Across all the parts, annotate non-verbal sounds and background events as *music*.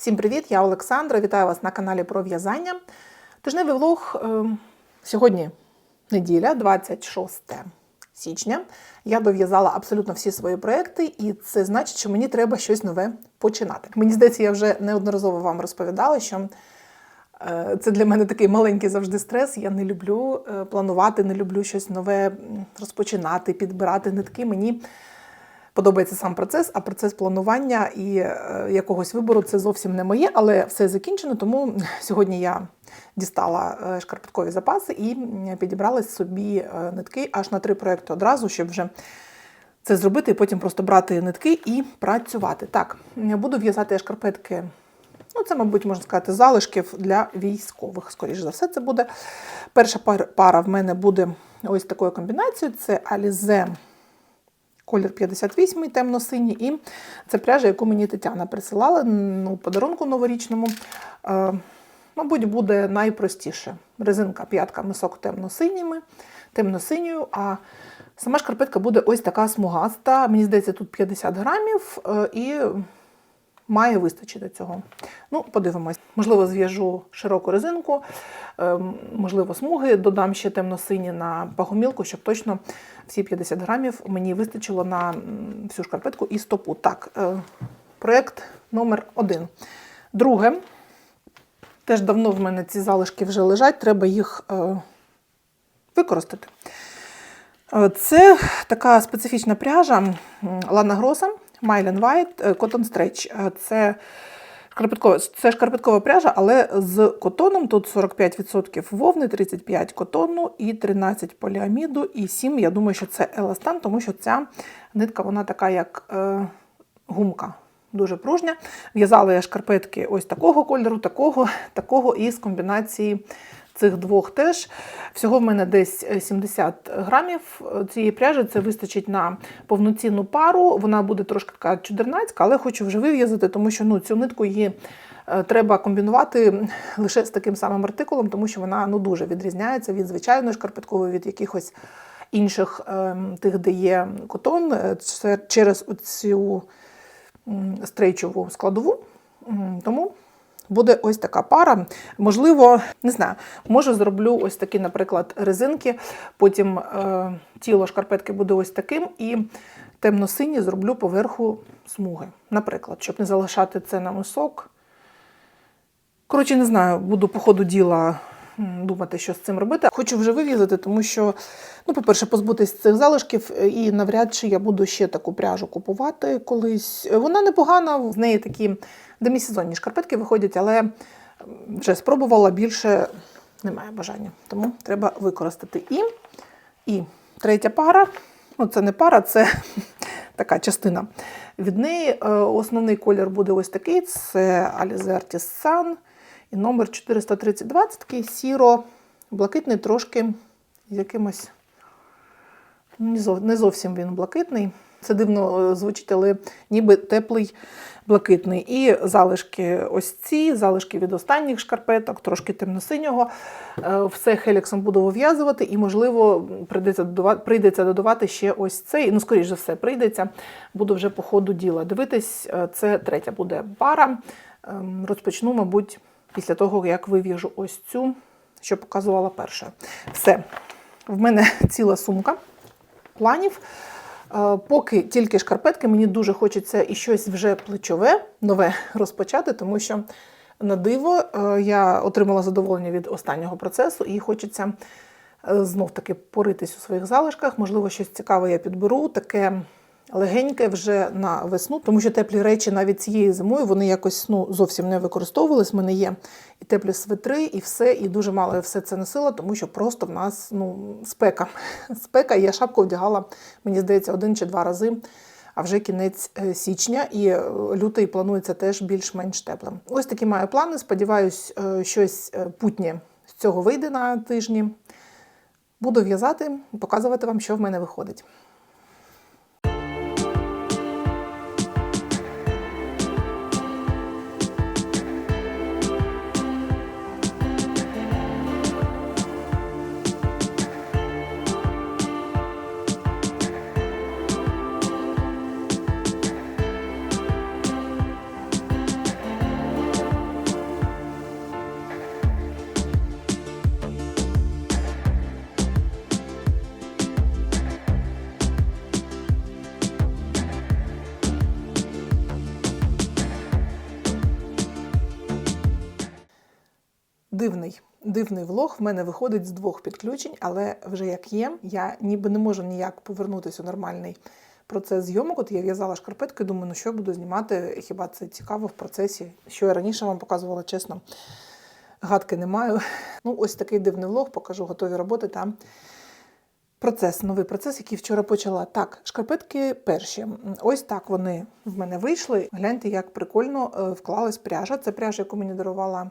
Всім привіт! Я Олександра. Вітаю вас на каналі про в'язання. Тижневий влог е, сьогодні неділя, 26 січня. Я дов'язала абсолютно всі свої проекти, і це значить, що мені треба щось нове починати. Мені здається, я вже неодноразово вам розповідала, що е, це для мене такий маленький завжди стрес. Я не люблю е, планувати, не люблю щось нове розпочинати, підбирати нитки. Мені подобається сам процес, а процес планування і е, якогось вибору це зовсім не моє, але все закінчено. Тому *laughs* сьогодні я дістала е, шкарпеткові запаси і підібрала собі е, нитки аж на три проекти одразу, щоб вже це зробити і потім просто брати нитки і працювати. Так, буду в'язати шкарпетки. Ну, це, мабуть, можна сказати, залишків для військових. Скоріше за все, це буде. Перша пара в мене буде ось такою комбінацією: це Alize колір 58 темно-синій, і це пряжа, яку мені Тетяна присилала ну, подарунку новорічному. Е, мабуть, буде найпростіше. Резинка п'ятка мисок темно-синіми, темно-синьою, а сама шкарпетка буде ось така смугаста. Мені здається, тут 50 грамів е, і має вистачити цього. Ну, подивимось. Можливо, зв'яжу широку резинку, е, можливо, смуги, додам ще темно-сині на пагомілку, щоб точно всі 50 грамів мені вистачило на всю шкарпетку і стопу. Так, е, проєкт номер один. Друге, теж давно в мене ці залишки вже лежать, треба їх е, використати. Е, Це така специфічна пряжа м, Lana White е, Cotton Stretch. Е, Це шкарпеткова, це шкарпеткова пряжа, але з котоном. Тут 45% вовни, 35% котону і 13 поліаміду, і 7, я думаю, що це еластан, тому що ця нитка вона така, як е, гумка. Дуже пружня. В'язала я шкарпетки ось такого кольору, такого, такого і з комбінації цих двох теж. Всього в мене десь е, 70 грамів цієї пряжі. Це вистачить на повноцінну пару. Вона буде трошки така чудернацька, але хочу вже вив'язати, тому що ну, цю нитку її е, треба комбінувати лише з таким самим артикулом, тому що вона ну, дуже відрізняється від звичайної шкарпеткової, від якихось інших ем, тих, де є котон. Е, Це через цю стрейчову складову. Тому буде ось така пара. Можливо, не знаю, може зроблю ось такі, наприклад, резинки. Потім е, тіло шкарпетки буде ось таким, і темно-сині зроблю поверху смуги, наприклад, щоб не залишати це на мисок. Коротше, не знаю, буду по ходу діла думати, що з цим робити. Хочу вже вив'язати, тому що, ну, по-перше, позбутись цих залишків, е, і навряд чи я буду ще таку пряжу купувати колись. Е, Вона непогана, з неї такі демісезонні шкарпетки виходять, але вже спробувала більше немає бажання. Тому треба використати і. І третя пара. Ну, це не пара, це *laughs* така частина. Від неї е, основний колір буде ось такий: це Alize Artist Sun і номер 432. Це такий сіро-блакитний, трошки з якимось. ну, не зовсім він блакитний. Це дивно е, звучить, але ніби теплий блакитний. І залишки ось ці, залишки від останніх шкарпеток, трошки темно-синього. Е, Все хеліксом буду вив'язувати, і, можливо, прийдеться додавати, прийдеться додавати ще ось цей. Ну, скоріш за все, прийдеться. Буду вже по ходу діла дивитись. Е, Це третя буде пара. Ем, Розпочну, мабуть, після того, як вив'яжу ось цю, що показувала перша. Все. В мене *laughs* ціла сумка планів. Е, Поки тільки шкарпетки, мені дуже хочеться і щось вже плечове, нове розпочати, тому що на диво е, я отримала задоволення від останнього процесу і хочеться е, знов-таки поритись у своїх залишках. Можливо, щось цікаве я підберу, таке легеньке вже на весну, тому що теплі речі навіть цією зимою вони якось ну, зовсім не використовувались. У мене є і теплі свитри, і все, і дуже мало я все це носила, тому що просто в нас ну, спека. *laughs* Спека, і я шапку вдягала, мені здається, один чи два рази. А вже кінець е, січня і е, лютий планується теж більш-менш теплим. Ось такі маю плани. Сподіваюсь, е, щось путнє з цього вийде на тижні. Буду в'язати показувати вам, що в мене виходить. Дивний. Дивний влог в мене виходить з двох підключень, але вже як є, я ніби не можу ніяк повернутися у нормальний процес зйомок. От я в'язала шкарпетки, думаю, ну що буду знімати, хіба це цікаво в процесі, що я раніше вам показувала, чесно. Гадки не маю. *laughs* Ну, ось такий дивний влог, покажу готові роботи та процес, новий процес, який вчора почала. Так, шкарпетки перші. Ось так вони в мене вийшли. Гляньте, як прикольно е, вклалась пряжа. Це пряжа, яку мені дарувала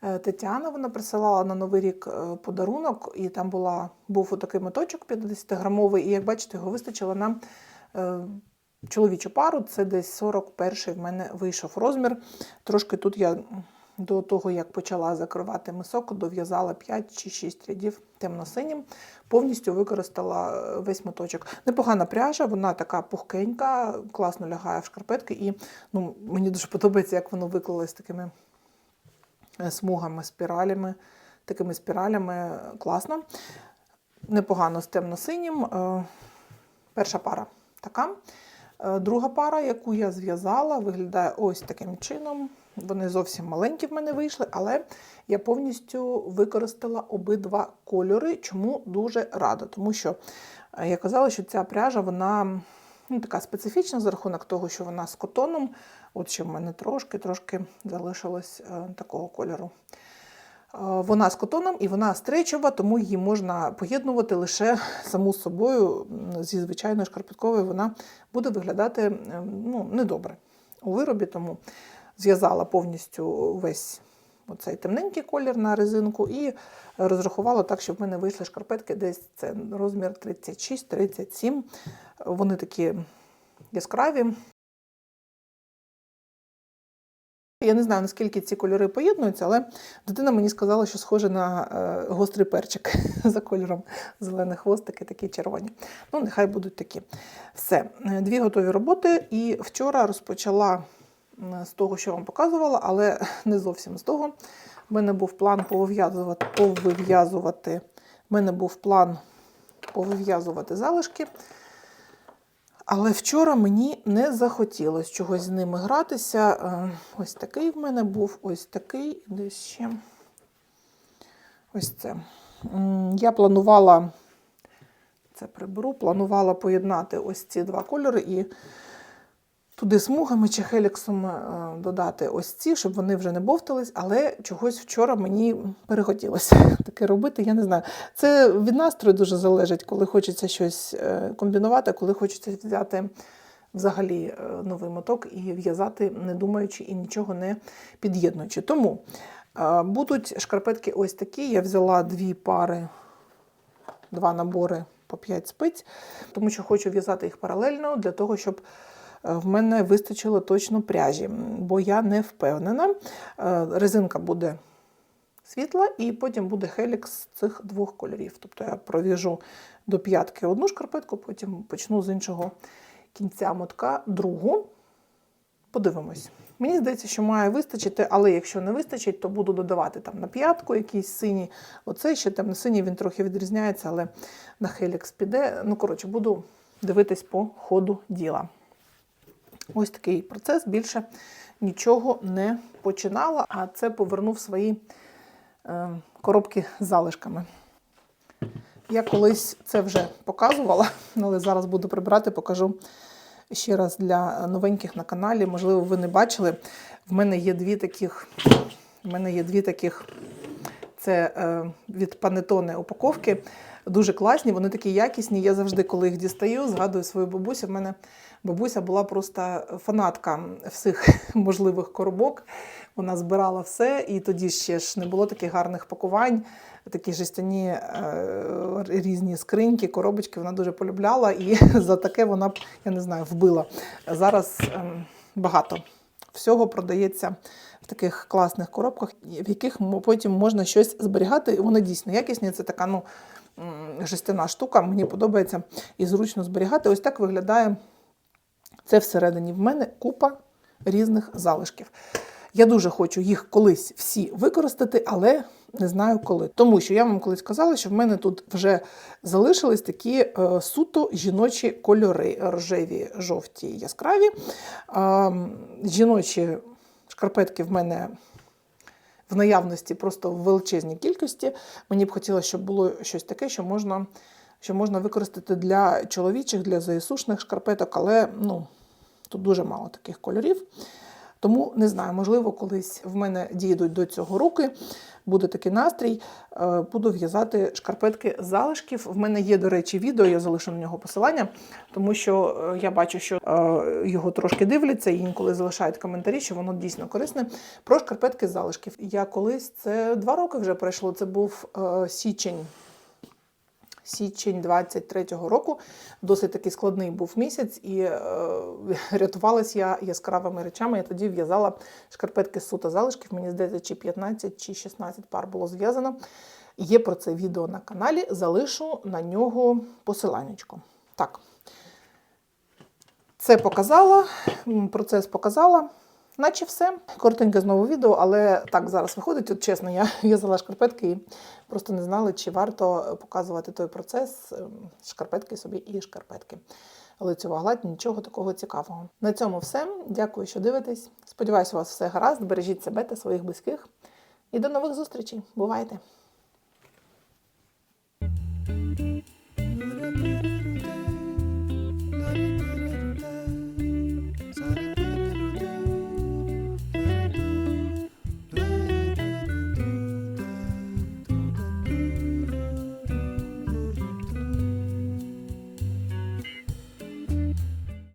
Тетяна. Вона присилала на Новий рік е, подарунок, і там була, був отакий моточок 50-грамовий, і як бачите, його вистачило нам. е, Чоловічу пару, це десь 41-й в мене вийшов розмір. Трошки тут я до того, як почала закривати мисок, дов'язала 5 чи 6 рядів темно-синім, повністю використала е, весь моточок. Непогана пряжа, вона така пухкенька, класно лягає в шкарпетки, і ну, мені дуже подобається, як воно виклалось такими е, смугами, спіралями, такими спіралями класно. Непогано з темно-синім. Е, Перша пара така. Е, Друга пара, яку я зв'язала, виглядає ось таким чином. Вони зовсім маленькі в мене вийшли, але я повністю використала обидва кольори, чому дуже рада. Тому що е, я казала, що ця пряжа вона ну, така специфічна за рахунок того, що вона з котоном. От ще в мене трошки-трошки залишилось е, такого кольору. Е, Вона з котоном і вона стречова, тому її можна поєднувати лише саму з собою. Зі звичайною шкарпетковою вона буде виглядати е, ну, недобре у виробі, тому зв'язала повністю весь оцей темненький колір на резинку і розрахувала так, щоб в мене вийшли шкарпетки десь це розмір 36-37. Вони такі яскраві. Я не знаю, наскільки ці кольори поєднуються, але дитина мені сказала, що схоже на е, гострий перчик *laughs* за кольором зелені хвостики, такі червоні. Ну, нехай будуть такі. Все, е, дві готові роботи. І вчора розпочала з того, що вам показувала, але *laughs* не зовсім з того. У мене був план повив'язувати, повив'язувати. У мене був план повив'язувати залишки. Але вчора мені не захотілося чогось з ними гратися. Е, Ось такий в мене був, ось такий, десь ще. Ось це. Я планувала, це приберу, планувала поєднати ось ці два кольори і туди смугами чи хеліксом е, додати ось ці, щоб вони вже не бовтались, але чогось вчора мені перехотілося *laughs* таке робити. Я не знаю. Це від настрою дуже залежить, коли хочеться щось е, комбінувати, коли хочеться взяти взагалі е, новий моток і в'язати, не думаючи і нічого не під'єднуючи. Тому будуть шкарпетки ось такі. Я взяла дві пари, два набори по 5 спиць, тому що хочу в'язати їх паралельно для того, щоб в мене вистачило точно пряжі, бо я не впевнена. Е, Резинка буде світла, і потім буде хелікс цих двох кольорів. Тобто я пров'яжу до п'ятки одну шкарпетку, потім почну з іншого кінця мотка другу. Подивимось. Мені здається, що має вистачити, але якщо не вистачить, то буду додавати там на п'ятку якийсь синій. Оцей ще темно-синій, він трохи відрізняється, але на хелікс піде. Ну, коротше, буду дивитись по ходу діла. Ось такий процес. Більше нічого не починала, а це повернув свої е, коробки з залишками. Я колись це вже показувала, але зараз буду прибирати, покажу ще раз для новеньких на каналі. Можливо, ви не бачили. В мене є дві таких. В мене є дві таких. Це е, від панетоне упаковки. Дуже класні, вони такі якісні. Я завжди, коли їх дістаю, згадую свою бабусю. В мене бабуся була просто фанатка всіх *laughs* можливих коробок. Вона збирала все, і тоді ще ж не було таких гарних пакувань, такі жестяні е, різні скриньки, коробочки. Вона дуже полюбляла, і *laughs* за таке вона я не знаю, вбила. Зараз ем, багато всього продається в таких класних коробках, в яких потім можна щось зберігати. Вони дійсно якісні. Це така ну, жестяна штука, мені подобається і зручно зберігати. Ось так виглядає це всередині. В мене купа різних залишків. Я дуже хочу їх колись всі використати, але не знаю коли. Тому що я вам колись казала, що в мене тут вже залишились такі е, суто жіночі кольори, рожеві, жовті, яскраві. Е, жіночі шкарпетки в мене в наявності просто в величезній кількості. Мені б хотілося, щоб було щось таке, що можна, що можна використати для чоловічих, для ЗСУшних шкарпеток, але ну, тут дуже мало таких кольорів. Тому не знаю, можливо, колись в мене дійдуть до цього руки, буде такий настрій, е, буду в'язати шкарпетки залишків. В мене є, до речі, відео, я залишу на нього посилання, тому що е, я бачу, що е, його трошки дивляться і інколи залишають коментарі, що воно дійсно корисне. Про шкарпетки залишків. Я колись це два роки вже пройшло. Це був січень січень 23-го року. Досить такий складний був місяць, і е, *laughs* рятувалась я яскравими речами. Я тоді в'язала шкарпетки з сута залишків. Мені здається, чи 15, чи 16 пар було зв'язано. Є про це відео на каналі. Залишу на нього посиланнячко. Так. Це показала, процес показала. Наче все. Коротеньке знову відео, але так зараз виходить. От чесно, я *laughs* я взяла шкарпетки і просто не знала, чи варто показувати той процес ем, шкарпетки собі і шкарпетки. Лицьова гладь, нічого такого цікавого. На цьому все. Дякую, що дивитесь. Сподіваюся, у вас все гаразд. Бережіть себе та своїх близьких. І до нових зустрічей. Бувайте!